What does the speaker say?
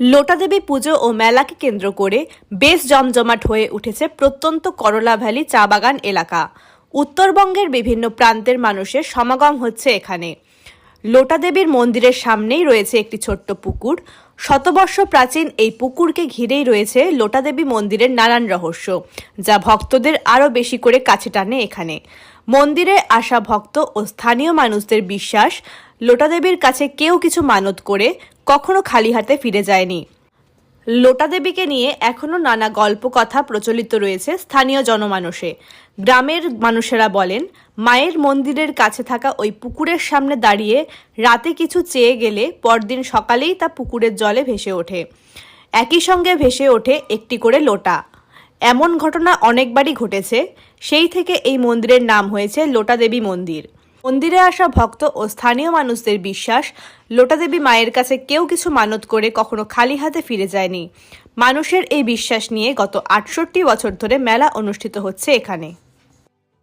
লোটাদেবী পুজো ও মেলাকে কেন্দ্র করে বেশ জমজমাট হয়ে উঠেছে প্রত্যন্ত করলা ভ্যালি চা বাগান এলাকা। উত্তরবঙ্গের বিভিন্ন প্রান্তের মানুষের সমাগম হচ্ছে এখানে। লোটাদেবীর মন্দিরের সামনেই রয়েছে একটি ছোট্ট পুকুর। শতবর্ষ প্রাচীন এই পুকুরকে ঘিরেই রয়েছে লোটাদেবী মন্দিরের নানান রহস্য, যা ভক্তদের আরও বেশি করে কাছে টানে এখানে। মন্দিরে আসা ভক্ত ও স্থানীয় মানুষদের বিশ্বাস, লোটাদেবীর কাছে কেউ কিছু মানত করে কখনো খালি হাতে ফিরে যায়নি। লোটা দেবীকে নিয়ে এখনও নানা গল্প কথা প্রচলিত রয়েছে স্থানীয় জনমানসে গ্রামের মানুষেরা বলেন, মায়ের মন্দিরের কাছে থাকা ওই পুকুরের সামনে দাঁড়িয়ে রাতে কিছু চেয়ে গেলে পরদিন সকালেই তা পুকুরের জলে ভেসে ওঠে। একই সঙ্গে ভেসে ওঠে একটি করে লোটা। এমন ঘটনা অনেকবারই ঘটেছে। সেই থেকে এই মন্দিরের নাম হয়েছে লোটা দেবী মন্দির। মন্দিরে আসা ভক্ত ও স্থানীয় মানুষদের বিশ্বাস, লোটাদেবী মায়ের কাছে কেউ কিছু মানত করে কখনো খালি হাতে ফিরে যায়নি। মানুষের এই বিশ্বাস নিয়ে গত আটষট্টি বছর ধরে মেলা অনুষ্ঠিত হচ্ছে এখানে।